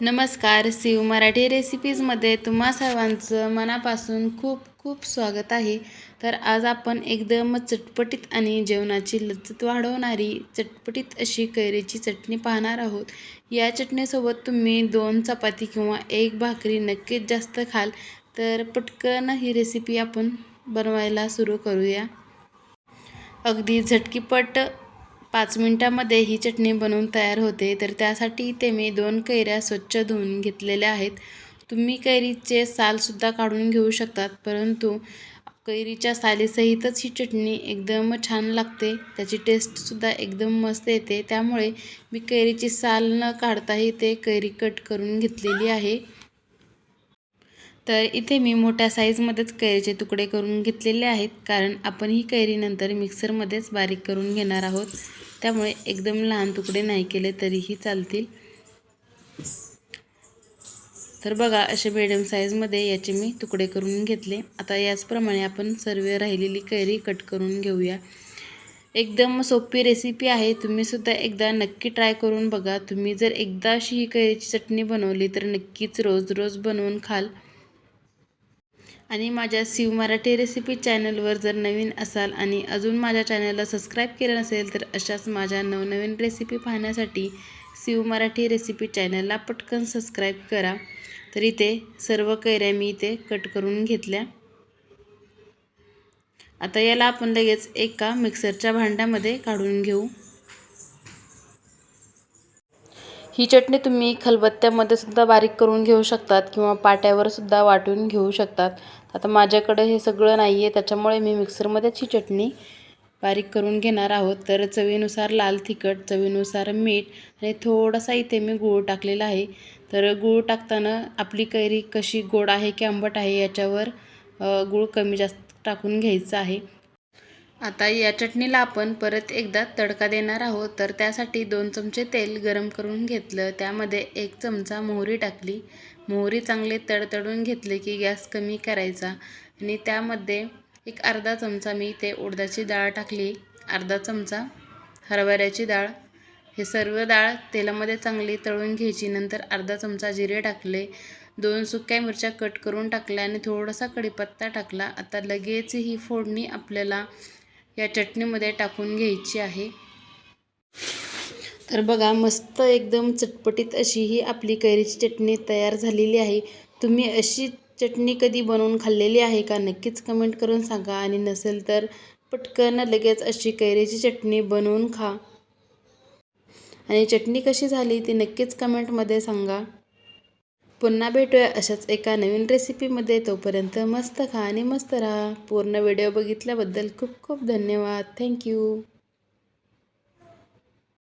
नमस्कार शिव मराठी रेसिपीजमध्ये तुम्हा सर्वांचं मनापासून खूप खूप स्वागत आहे. तर आज आपण एकदम चटपटीत आणि जेवणाची लज्जत वाढवणारी चटपटीत अशी कैरीची चटणी पाहणार आहोत. या चटणीसोबत तुम्ही दोन चपाती किंवा एक भाकरी नक्कीच जास्त खाल तर पटकन ही रेसिपी आपण बनवायला सुरू करूया. अगदी झटकीपट पाच मिनटामध्ये ही चटणी बनवून तयार होते. तर त्यासाठी इथे मी दोन कैऱ्या स्वच्छ धुवून घेतलेल्या आहेत. तुम्ही कैरीचे सालसुद्धा काढून घेऊ शकतात परंतु कैरीच्या सालीसहितच ही चटणी एकदम छान लागते. त्याची टेस्टसुद्धा एकदम मस्त येते. त्यामुळे मी कैरीची साल न काढताही ते कैरी कट करून घेतलेली आहे. तर इथे मी मोठ्या साईजमध्येच कैरीचे तुकडे करून घेतलेले आहेत. कारण आपण ही कैरी नंतर मिक्सरमध्येच बारीक करून घेणार आहोत. त्यामुळे एकदम लहान तुकडे नाही केले तरीही चालतील. तर बघा असे मिडियम साईजमध्ये याचे मी तुकडे करून घेतले. आता याचप्रमाणे आपण सर्व राहिलेली कैरी कट करून घेऊया. एकदम सोपी रेसिपी आहे. तुम्हीसुद्धा एकदा नक्की ट्राय करून बघा. तुम्ही जर एकदा अशी ही कैरीची चटणी बनवली तर नक्कीच रोज रोज बनवून खाल. आणि माझ्या शिव मराठी रेसिपी चॅनलवर जर नवीन असाल आणि अजून माझ्या चॅनलला सबस्क्राईब केलं नसेल तर अशाच माझ्या नवनवीन रेसिपी पाहण्यासाठी शिव मराठी रेसिपी चॅनलला पटकन सबस्क्राईब करा. तर इथे सर्व कैऱ्या मी इथे कट करून घेतल्या. आता याला आपण लगेच एका मिक्सरच्या भांड्यामध्ये काढून घेऊ. ही चटणी तुम्ही खलबत्त्यामध्ये सुद्धा बारीक करून घेऊ शकतात किंवा पाट्यावर सुद्धा वाटून घेऊ शकतात. आता माझ्याकडे हे सगळं नाही आहे त्याच्यामुळे मी मिक्सरमध्येच ही चटणी बारीक करून घेणार आहोत. तर चवीनुसार लाल तिखट चवीनुसार मीठ आणि थोडासा इथे मी गूळ टाकलेला आहे. तर गूळ टाकताना आपली कैरी कशी गोड आहे की आंबट आहे याच्यावर गूळ कमी जास्त टाकून घ्यायचं आहे. आता या चटणीला आपण परत एकदा तडका देणार आहोत. तर त्यासाठी दोन चमचे तेल गरम करून घेतलं. त्यामध्ये एक चमचा मोहरी टाकली. मोहरी चांगले तडतडून घेतले की गॅस कमी करायचा. आणि त्यामध्ये एक अर्धा चमचा मी ते उडदाची डाळ टाकली. अर्धा चमचा हरभऱ्याची डाळ. हे सर्व डाळ तेलामध्ये चांगली तळून घ्यायची. नंतर अर्धा चमचा जिरे टाकले. दोन सुक्या मिरच्या कट करून टाकल्या आणि थोडासा कढीपत्ता टाकला. आता लगेच ही फोडणी आपल्याला या चटणीमध्ये टाकून घ्यायची आहे. तर बघा मस्त एकदम चटपटीत अशी ही आपली कैरीची चटणी तयार झालेली आहे. तुम्ही अशी चटणी कधी बनवून खाल्लेली आहे का? नक्कीच कमेंट करून सांगा. आणि नसेल तर पटकन लगेच अशी कैरीची चटणी बनवून खा. आणि चटणी कशी झाली ती नक्कीच कमेंटमध्ये सांगा. पुन्हा भेटूया अशाच एका नवीन रेसिपीमध्ये तोपर्यंत मस्त खा आणि मस्त राहा. पूर्ण व्हिडिओ बघितल्याबद्दल खूप खूप धन्यवाद. थँक्यू